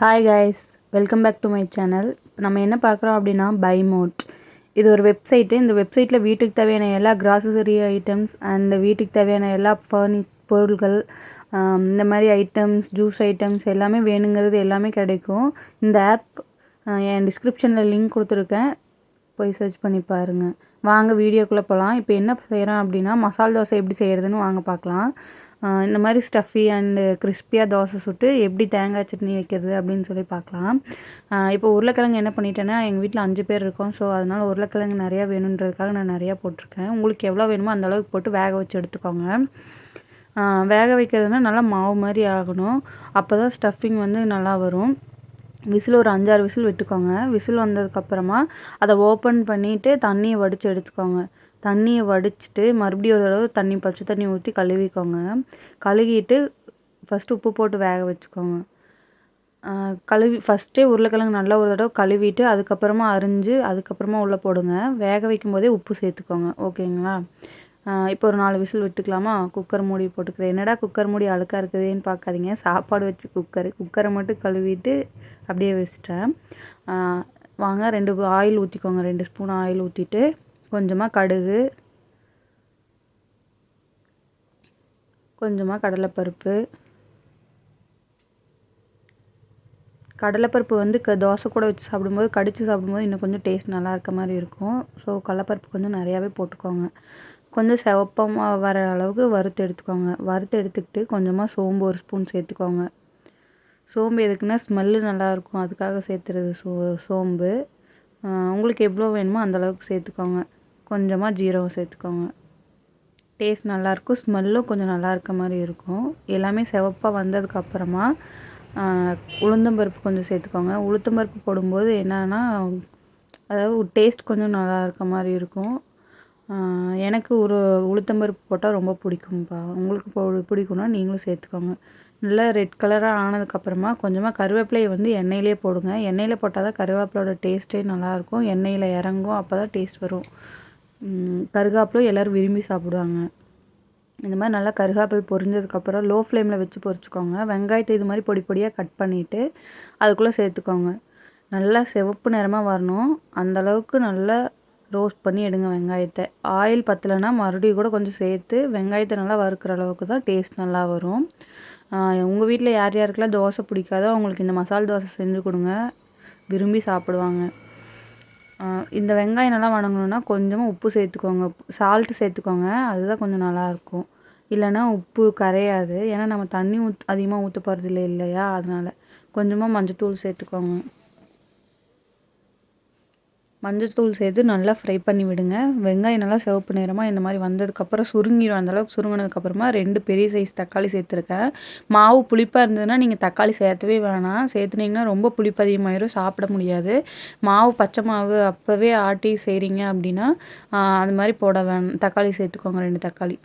Hi guys welcome back to my channel நம்ம என்ன பார்க்குறோம் அப்படின்னா பை மோட் இது ஒரு வெப்சைட்டு இந்த வெப்சைட்டில் வீட்டுக்கு தேவையான எல்லா கிராசரி ஐட்டம்ஸ் அண்ட் வீட்டுக்கு தேவையான எல்லா ஃபர்னி பொருட்கள் இந்த மாதிரி ஐட்டம்ஸ் ஜூஸ் ஐட்டம்ஸ் எல்லாமே வேணுங்கிறது எல்லாமே கிடைக்கும். இந்த ஆப் என் டிஸ்கிரிப்ஷனில் லிங்க் கொடுத்துருக்கேன். போய் சர்ச் பண்ணி பாருங்கள் வாங்க வீடியோக்குள்ளே போகலாம் இப்போ என்ன செய்கிறோம் அப்படின்னா மசால் தோசை எப்படி செய்கிறதுன்னு வாங்க பார்க்கலாம் இந்த மாதிரி ஸ்டஃபி அண்டு கிறிஸ்பியாக தோசை சுட்டு எப்படி தேங்காய் சட்னி வைக்கிறது அப்படின்னு சொல்லி பார்க்கலாம் இப்போ உருளைக்கிழங்கு என்ன பண்ணிட்டேன்னா எங்கள் வீட்டில் அஞ்சு பேர் இருக்கோம். ஸோ அதனால் உருளைக்கிழங்கு நிறையா வேணுன்றதுக்காக நான் நிறையா போட்டிருக்கேன். உங்களுக்கு எவ்வளோ வேணுமோ அந்தளவுக்கு போட்டு வேக வச்சு எடுத்துக்கோங்க. வேக வைக்கிறதுனா நல்லா மாவு மாதிரி ஆகணும். அப்போ தான் ஸ்டஃபிங் வந்து நல்லா வரும். விசில் ஒரு அஞ்சாறு விசில் விட்டுக்கோங்க. விசில் வந்ததுக்கப்புறமா அதை ஓப்பன் பண்ணிவிட்டு தண்ணியை வடித்து எடுத்துக்கோங்க. தண்ணியை வடிச்சிட்டு மறுபடியும் ஒரு தடவை தண்ணி பச்சை தண்ணி ஊற்றி கழுவிக்கோங்க. கழுவிட்டு ஃபஸ்ட்டு உப்பு போட்டு வேக வச்சுக்கோங்க. கழுவி ஃபஸ்ட்டே உருளைக்கிழங்கு நல்லா ஒரு தடவை கழுவிட்டு அதுக்கப்புறமா அரிஞ்சு அதுக்கப்புறமா உள்ளே போடுங்க. வேக வைக்கும் போதே உப்பு சேர்த்துக்கோங்க. ஓகேங்களா? இப்போ ஒரு நாலு விசில் விட்டுக்கலாமா? குக்கர் மூடி போட்டுக்கிறேன். என்னடா குக்கர் மூடி அழுக்காக இருக்குதுன்னு பார்க்காதீங்க சாப்பாடு வச்சு குக்கர் குக்கரை மட்டும் கழுவிட்டு அப்படியே வச்சிட்டேன். வாங்க ரெண்டு ஆயில் ஊற்றிக்கோங்க ரெண்டு ஸ்பூன் ஆயில் ஊற்றிட்டு கொஞ்சமாக கடுகு கொஞ்சமாக கடலைப்பருப்பு. கடலைப்பருப்பு வந்து க தோசை கூட வச்சு சாப்பிடும்போது கடித்து சாப்பிடும்போது இன்னும் கொஞ்சம் டேஸ்ட் நல்லா இருக்க மாதிரி இருக்கும். ஸோ கடலைப்பருப்பு கொஞ்சம் நிறையாவே போட்டுக்கோங்க. கொஞ்சம் சிவப்பமாக வர அளவுக்கு வறுத்து எடுத்துக்கோங்க. வறுத்து எடுத்துக்கிட்டு கொஞ்சமாக சோம்பு ஒரு ஸ்பூன் சேர்த்துக்கோங்க. சோம்பு எதுக்குன்னா ஸ்மெல்லு நல்லாயிருக்கும் அதுக்காக சேர்த்துறது சோ சோம்பு. உங்களுக்கு எவ்வளோ வேணுமோ அந்த அளவுக்கு சேர்த்துக்கோங்க. கொஞ்சமாக ஜீரகம் சேர்த்துக்கோங்க. டேஸ்ட் நல்லாயிருக்கும் ஸ்மெல்லும் கொஞ்சம் நல்லா இருக்க மாதிரி இருக்கும். எல்லாமே சிவப்பாக வந்ததுக்கப்புறமா உளுந்தம்பருப்பு கொஞ்சம் சேர்த்துக்கோங்க. உளுத்தம்பருப்பு போடும்போது என்னென்னா அதாவது டேஸ்ட் கொஞ்சம் நல்லா இருக்க மாதிரி இருக்கும். எனக்கு ஒரு உளுத்தம்பருப்பு போட்டால் ரொம்ப பிடிக்கும்ப்பா. உங்களுக்கு போ பிடிக்கும்னா நீங்களும் சேர்த்துக்கோங்க. நல்லா ரெட் கலராக ஆனதுக்கப்புறமா கொஞ்சமாக கருவேப்பிலையை வந்து எண்ணெயிலே போடுங்க. எண்ணெயில் போட்டால் தான் கருவேப்பிலோட டேஸ்ட்டே நல்லாயிருக்கும். எண்ணெயில் இறங்கும் அப்போ தான் டேஸ்ட் வரும் கருகாப்பிலும் எல்லோரும் விரும்பி சாப்பிடுவாங்க. இந்த மாதிரி நல்லா கருகாப்பில் பொரிஞ்சதுக்கப்புறம் லோ ஃப்ளேமில் வச்சு பொரிச்சுக்கோங்க. வெங்காயத்தை இது மாதிரி பொடி பொடியாக கட் பண்ணிவிட்டு அதுக்குள்ளே சேர்த்துக்கோங்க. நல்லா சிவப்பு நிறமாக வரணும். அந்த அளவுக்கு நல்லா ரோஸ்ட் பண்ணி எடுங்க வெங்காயத்தை. ஆயில் பத்தலைன்னா மறுபடியும் கூட கொஞ்சம் சேர்த்து வெங்காயத்தை நல்லா வறுக்கிற அளவுக்கு தான் டேஸ்ட் நல்லா வரும். உங்கள் வீட்டில் யார் யாருக்கெல்லாம் தோசை பிடிக்காதோ அவங்களுக்கு இந்த மசால் தோசை செஞ்சு கொடுங்க. விரும்பி சாப்பிடுவாங்க. இந்த வெங்காயம் நல்லா வணங்கணுன்னா கொஞ்சமாக உப்பு சேர்த்துக்கோங்க. சால்ட்டு சேர்த்துக்கோங்க. அதுதான் கொஞ்சம் நல்லாயிருக்கும் இல்லைன்னா உப்பு கரையாது. ஏன்னா நம்ம தண்ணி ஊத் அதிகமாக ஊற்ற போகிறது இல்லை இல்லையா? அதனால் கொஞ்சமாக மஞ்சத்தூள் சேர்த்துக்கோங்க. மஞ்சத்தூள் சேர்த்து நல்லா ஃப்ரை பண்ணி விடுங்க. வெங்காயம் நல்லா சிவப்பு நிறமாக இந்த மாதிரி வந்ததுக்கப்புறம் சுருங்கிடும் அந்தளவுக்கு சுருங்கினதுக்கப்புறமா ரெண்டு பெரிய சைஸ் தக்காளி சேர்த்துருக்கேன். மாவு புளிப்பாக இருந்ததுன்னா நீங்கள் தக்காளி சேர்த்தவே வேணாம். சேர்த்துனீங்கன்னா ரொம்ப புளிப்பு அதிகமாயிரும் சாப்பிட முடியாது. மாவு பச்சை மாவு அப்போவே ஆட்டி செய்கிறீங்க அப்படின்னா அது மாதிரி போட வேணும். தக்காளி சேர்த்துக்கோங்க ரெண்டு தக்காளி.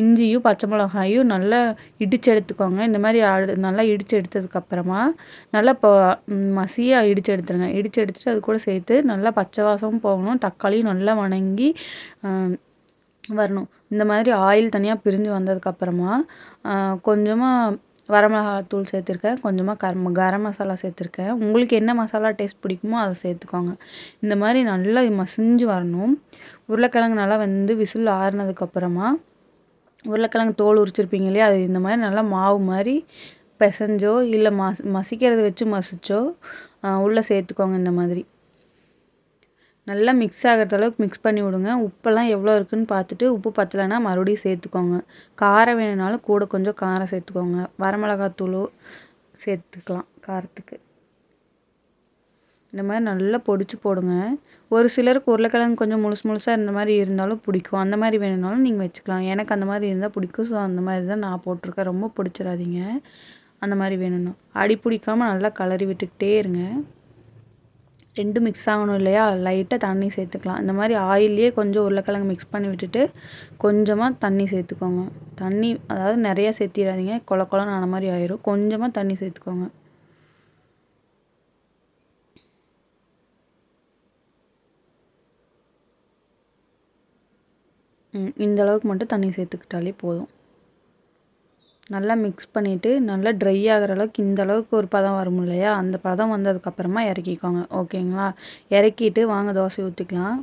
இஞ்சியும் பச்சை மிளகாயும் நல்லா இடித்து எடுத்துக்கோங்க. இந்த மாதிரி நல்லா இடித்து எடுத்ததுக்கப்புறமா நல்லா இப்போ மசியாக இடித்து எடுத்துருங்க. இடித்து எடுத்துட்டு அது கூட சேர்த்து நல்லா பச்சை வாசமும் போகணும். தக்காளியும் நல்லா வணங்கி வரணும். இந்த மாதிரி ஆயில் தனியாக பிரிஞ்சு வந்ததுக்கப்புறமா கொஞ்சமாக வரமிளகாத்தூள் சேர்த்துருக்கேன். கொஞ்சமாக கரம் கரம் மசாலா சேர்த்துருக்கேன். உங்களுக்கு என்ன மசாலா டேஸ்ட் பிடிக்குமோ அதை சேர்த்துக்கோங்க. இந்த மாதிரி நல்லா மசிஞ்சு வரணும். உருளைக்கிழங்கு நல்லா வந்து விசில் ஆறுனதுக்கப்புறமா உருளைக்கிழங்கு தோல் உரிச்சிருப்பீங்க இல்லையா? அது இந்த மாதிரி நல்லா மாவு மாதிரி பிசைஞ்சோ இல்லை மஸ் மசிக்கிறத வச்சு மசிச்சோ உள்ளே சேர்த்துக்கோங்க இந்த மாதிரி. நல்லா மிக்ஸ் ஆகிறது அளவுக்கு மிக்ஸ் பண்ணி விடுங்க. உப்பெல்லாம் எவ்வளோ இருக்குன்னு பார்த்துட்டு உப்பு பத்தலைன்னா மறுபடியும் சேர்த்துக்கோங்க. காரம் வேணும்னாலும் கூட கொஞ்சம் காரம் சேர்த்துக்கோங்க. வரமிளகாத்தூளோ சேர்த்துக்கலாம் காரத்துக்கு. இந்த மாதிரி நல்லா பொடிச்சு போடுங்க. ஒரு சிலருக்கு உருளைக்கிழங்கு கொஞ்சம் முழுசு முழுசாக இந்த மாதிரி இருந்தாலும் பிடிக்கும். அந்த மாதிரி வேணும்னாலும் நீங்கள் வச்சுக்கலாம். எனக்கு அந்த மாதிரி இருந்தால் பிடிக்கும். ஸோ அந்த மாதிரி தான் நான் போட்டிருக்கேன். ரொம்ப பிடிச்சிடாதீங்க. அந்த மாதிரி வேணும்னா. அடி பிடிக்காமல் நல்லா கலரி விட்டுக்கிட்டே இருங்க. ரெண்டும் மிக்ஸ் ஆகணும் இல்லையா? லைட்டாக தண்ணி சேர்த்துக்கலாம். இந்த மாதிரி ஆயிலே கொஞ்சம் உருளைக்கிழங்கு மிக்ஸ் பண்ணி விட்டுட்டு கொஞ்சமாக தண்ணி சேர்த்துக்கோங்க. தண்ணி அதாவது நிறையா சேர்த்திடாதீங்க. கொல கொலன்னு ஆன மாதிரி ஆயிரும். கொஞ்சமாக தண்ணி சேர்த்துக்கோங்க ம், இந்த அளவுக்கு மட்டும் தண்ணி சேர்த்துக்கிட்டாலே போதும். நல்லா மிக்ஸ் பண்ணிவிட்டு நல்லா ட்ரை ஆகிற அளவுக்கு இந்த அளவுக்கு ஒரு பதம் வரும் இல்லையா? அந்த பதம் வந்ததுக்கப்புறமா இறக்கிக்கோங்க. ஓகேங்களா? இறக்கிட்டு வாங்க தோசை ஊற்றிக்கலாம்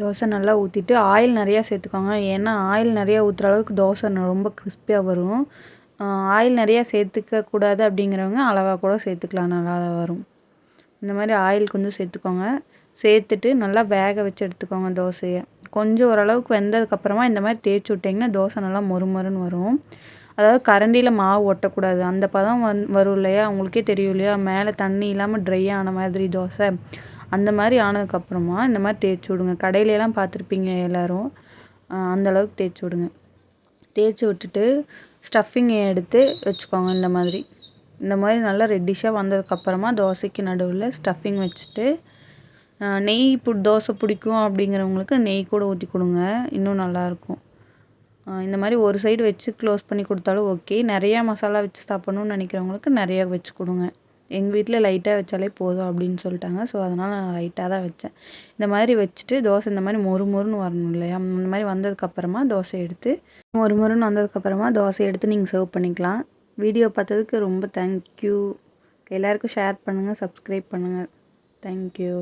தோசை நல்லா ஊற்றிட்டு ஆயில் நிறையா சேர்த்துக்கோங்க. ஏன்னா ஆயில் நிறையா ஊற்றுற அளவுக்கு தோசை ரொம்ப கிறிஸ்பியாக வரும். ஆயில் நிறையா சேர்த்துக்க கூடாது அப்படிங்கிறவங்க அளவாக கூட சேர்த்துக்கலாம் நல்லா வரும். இந்த மாதிரி ஆயில் கொஞ்சம் சேர்த்துக்கோங்க. சேர்த்துட்டு நல்லா வேக வச்சு எடுத்துக்கோங்க தோசையை. கொஞ்சம் ஓரளவுக்கு வெந்ததுக்கப்புறமா இந்த மாதிரி தேய்ச்சி விட்டிங்கன்னா தோசை நல்லா மொறு மொறுன்னு வரும். அதாவது கரண்டியில் மாவு ஒட்டக்கூடாது. அந்த பதம் வந் வரும் இல்லையா? உங்களுக்கே தெரியும் இல்லையா? மேலே தண்ணி இல்லாமல் ட்ரை ஆன மாதிரி தோசை. அந்த மாதிரி ஆனதுக்கப்புறமா இந்த மாதிரி தேய்ச்சி விடுங்க. கடையிலலாம் பார்த்துருப்பீங்க எல்லோரும். அந்தளவுக்கு தேய்ச்சி விடுங்க. தேய்ச்சி விட்டுட்டு ஸ்டஃபிங்கை எடுத்து வச்சுக்கோங்க இந்த மாதிரி. இந்த மாதிரி நல்லா ரெட்டிஷாக வந்ததுக்கப்புறமா தோசைக்கு நடுவில் ஸ்டஃபிங் வச்சுட்டு நெய் இப்போ தோசை பிடிக்கும் அப்படிங்கிறவங்களுக்கு நெய் கூட ஊற்றி கொடுங்க. இன்னும் நல்லாயிருக்கும் இந்த மாதிரி ஒரு சைடு வச்சு க்ளோஸ் பண்ணி கொடுத்தாலும் ஓகே நிறையா மசாலா வச்சு சாப்பிட்ணுன்னு நினைக்கிறவங்களுக்கு நிறையா வச்சு கொடுங்க. எங்கள் வீட்டில் லைட்டாக வச்சாலே போதும் அப்படின்னு சொல்லிட்டாங்க. ஸோ அதனால் நான் லைட்டாக தான் வச்சேன். இந்த மாதிரி வச்சுட்டு தோசை இந்த மாதிரி மொறு மொறுன்னு வரணும் இல்லையா? இந்த மாதிரி வந்ததுக்கப்புறமா தோசை எடுத்து மொறு மொறுன்னு வந்ததுக்கப்புறமா தோசை எடுத்து நீங்கள் சர்வ் பண்ணிக்கலாம். வீடியோ பார்த்ததுக்கு ரொம்ப தேங்க்யூ எல்லாருக்கும் ஷேர் பண்ணுங்கள் சப்ஸ்கிரைப் பண்ணுங்கள் தேங்க்யூ